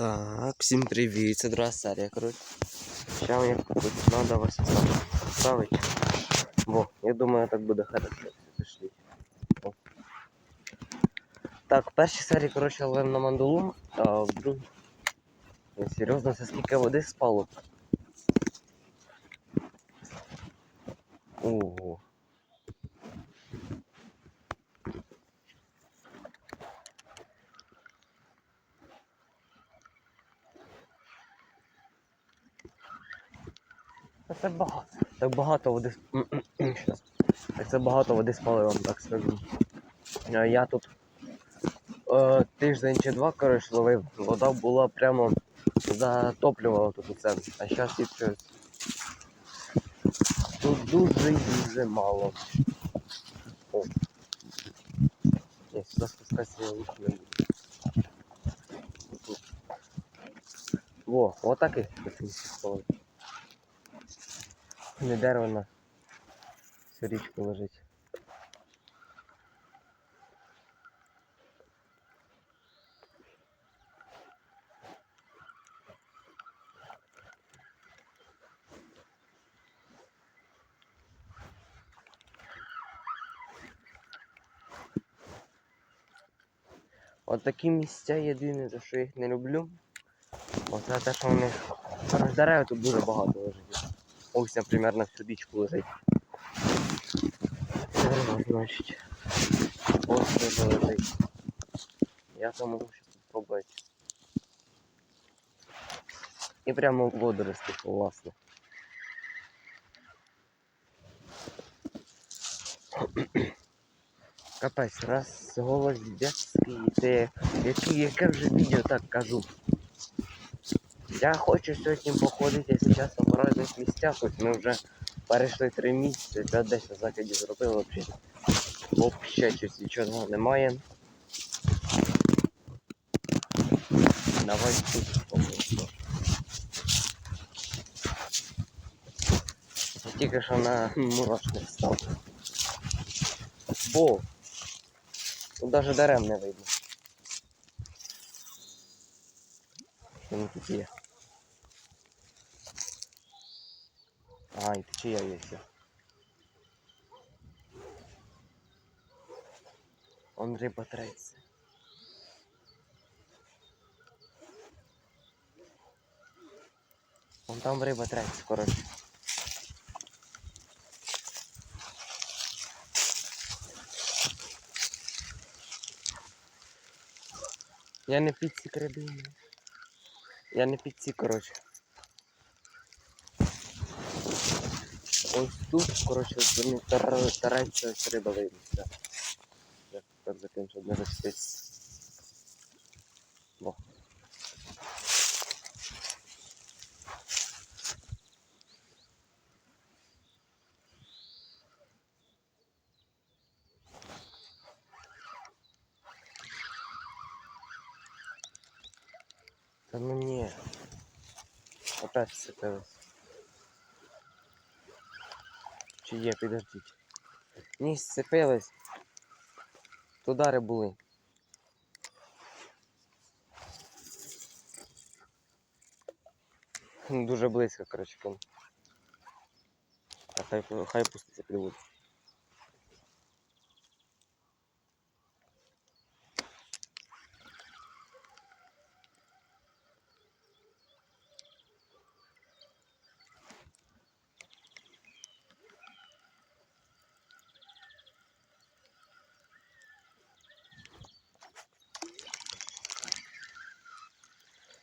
Так, всім привіт, це друга серія, коротше. Ще мені треба вас ставити. Во, я думаю, так буде хорошо. Пішли. Так, в першій серії, коротше, ловим на мандулум, а в другій. Серйозно, це скільки води спало? Ого. Це багато. Так багато води. Так це багато води спали, вам так скажу. Я тут е, тиждень чи два, коротше, ловив. Вода була прямо затоплювала тут усе. А зараз і щось. Тут дуже дуже мало. О. Ні, сюди спускатися лучше не буду. Во, отак і спокійно. Не дерево на всю річку лежить. От такі місця єдине, за що їх не люблю. Оце те, що вони дерев тут дуже багато лежить. Ось, наприклад, на всю річку лежить. Дерево, значить. Ось дуже лежить. Я там можу щось спробувати. І прямо в водорості, власне. Капець, раз голос дядський, це які, яке вже відео так кажу. Я хочу сьогодні походити, чесно, по різних місцях. Ось ми вже перейшли три місяці, 5-10 закидів зробили взагалі. Взагалі щось нічого немає. Давай тут спробуємо. Тільки що на мурашник став. Бо тут навіть дерев не видно. Що тут є? А, і є все. Он риба треться. Вон там риба треться, коротше. Я не під ці. Я не під ці, коротше. Ось тут, коротше, вони тар- тарається ось риба вийдеться. Я так закину, щоб не розпитися. Та ну ні. Опять сцепилась. Чи є, підождіть. Ні, сцепились. Удари були. Дуже близько, коротше. хай, хай пуститься пливуть.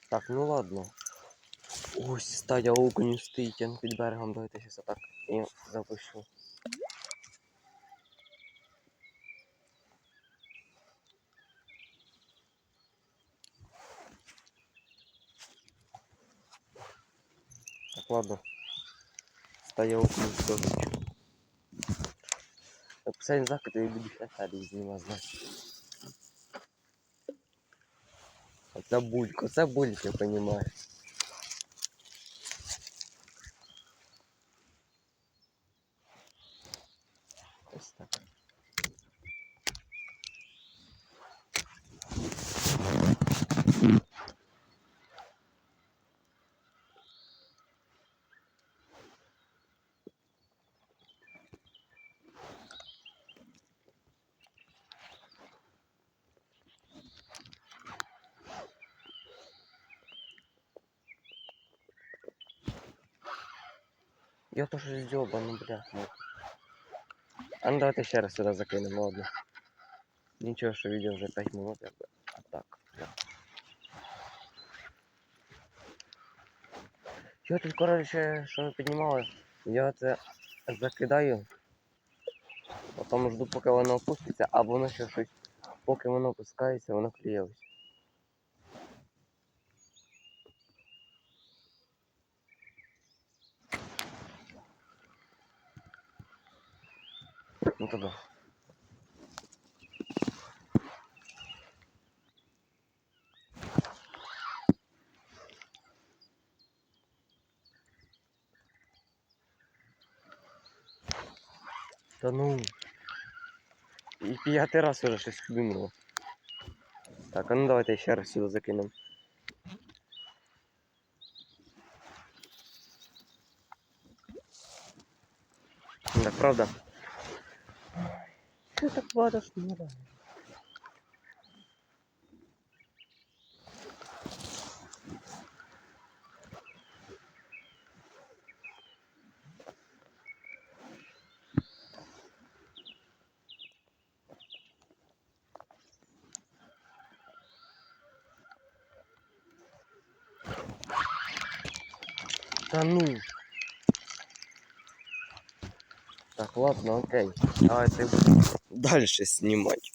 Так, ну ладно. Ось стадія окуню стоїть під берегом. Давайте зараз так і запишу. Так, ладно. Стадія окуню стоїть. Написання закиду і буду хатарі знімати, значить. Оце булька, це булька, понимаешь. Ось так. Я то щось зьобану, бля. ну. А ну давайте ще раз сюди закинемо, ладно. Нічого, що відео вже 5 минут, якби. А так. Да. Я тут, коротше, що ми піднімали, я це закидаю. Потім жду, поки воно опуститься, а воно ще щось. Поки воно опускається, воно клеїлось. Ну тогда. Та ну. І п'ятий раз уже щось хлюнуло. Так, а ну давайте ще раз сюди закинемо. Да, правда? Что так вода шнура? Да ну. Так, ладно, окей. Давайте будем дальше снимать.